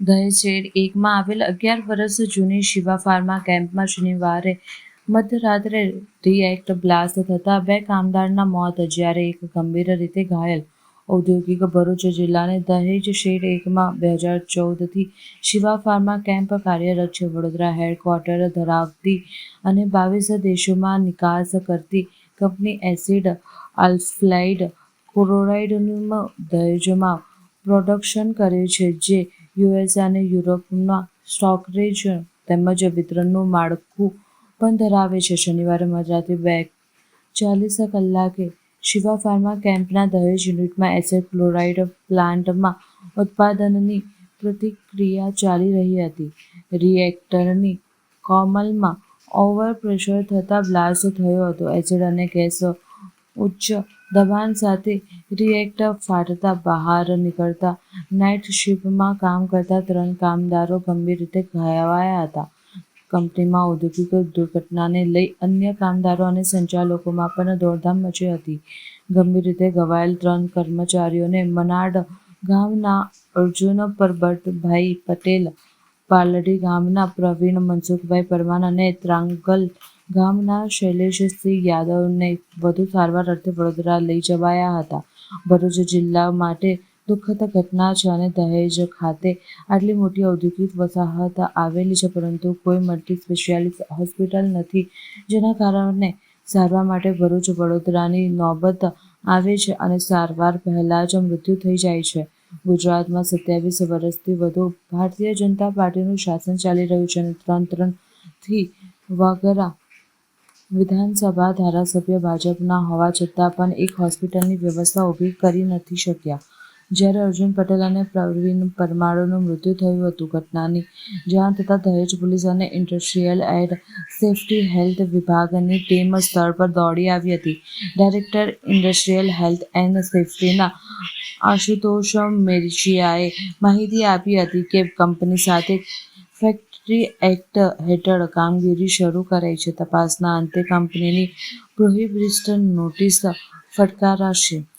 દહેજ શેડ એકમાં આવેલ અગિયાર વર્ષ જૂની શિવા ફાર્મા કેમ્પમાં શનિવારે મધ્યરાત્રે રિએક્ટ બ્લાસ્ટ થતાં બે કામદારના મોત, જ્યારે એક ગંભીર રીતે ઘાયલ. ઔદ્યોગિક ભરૂચ જિલ્લાને દહેજ શેડ એકમાં બે હજાર ચૌદથી શિવા ફાર્મા કેમ્પ કાર્યરત છે. વડોદરા હેડક્વાર્ટર ધરાવતી અને બાવીસ દેશોમાં નિકાસ કરતી કંપની એસિડ આલ્ફ્લાઇડ ક્લોરાઇડનું દહેજમાં પ્રોડક્શન કરે છે, જે યુએસ અને યુરોપમાં રેજન તેમજ વિતરણનું માળખું પણ ધરાવે છે. શનિવારે મધરાત્રે બે ચાલીસ કલાકે શિવા ફાર્મા કેમ્પના દહેજ યુનિટમાં એસિડ ક્લોરાઇડ પ્લાન્ટમાં ઉત્પાદનની પ્રતિક્રિયા ચાલી રહી હતી. રિએક્ટરની કોમલમાં ઓવર પ્રેશર થતાં બ્લાસ્ટ થયો હતો. એસિડ અને ગેસ ઉચ્ચ દબાણ સાથે રિએક્ટર ફાટતા બહાર નીકળતા નાઇટ શિફ્ટમાં કામ કરતા ત્રણ કામદારો ગંભીર રીતે ઘવાયા હતા. કંપનીમાં ઔદ્યોગિક દુર્ઘટનાને લઈ અન્ય કામદારો અને સંચાલકોમાં પણ દોડધામ મચી હતી. ગંભીર રીતે ઘવાયેલ ત્રણ કર્મચારીઓને મનાડ ગામના અર્જુન પરબતભાઈ પટેલ પાલડી ગામના પ્રવીણ, મનસુખભાઈ પરમાર અને ત્રાંગલ ગામના શૈલેષસિંહ યાદવને વધુ સારવાર અર્થે વડોદરા લઈ જવાયા હતા. ભરૂચ જિલ્લા માટે દુઃખદ ઘટના છે અને દહેજ ખાતે આટલી મોટી ઔદ્યોગિક વસાહત આવેલી છે, પરંતુ કોઈ મલ્ટી સ્પેશિયાલિસ્ટ હોસ્પિટલ નથી, જેના કારણે સારવાર માટે ભરૂચ વડોદરાની નોબત આવે છે અને સારવાર પહેલાં જ મૃત્યુ થઈ જાય છે. ગુજરાતમાં સત્યાવીસ વર્ષથી વધુ ભારતીય જનતા પાર્ટીનું શાસન ચાલી રહ્યું છે અને ત્રણ ત્રણથી વગેરે વિધાનસભા ધારાસભ્ય ભાજપના હોવા છતાં પણ એક હોસ્પિટલની વ્યવસ્થા ઊભી કરી નથી શક્યા. જ્યારે અર્જુન પટેલ અને પ્રવીણ પરમાણુનું મૃત્યુ થયું હતું ઘટનાની જાણ થતાં દહેજ પોલીસ અને ઇન્ડસ્ટ્રીયલ એન્ડ સેફ્ટી હેલ્થ વિભાગની ટીમ સ્થળ પર દોડી આવી હતી. ડાયરેક્ટર ઇન્ડસ્ટ્રીયલ હેલ્થ એન્ડ સેફ્ટીના આશુતોષ મેરિશિયાએ માહિતી આપી હતી કે કંપની સાથે ફેક્ટરી એક્ટ હેઠળ કામગીરી શરૂ કરાઈ છે. તપાસના અંતે કંપનીની પ્રોહિબિશન નોટિસ ફટકારાશે.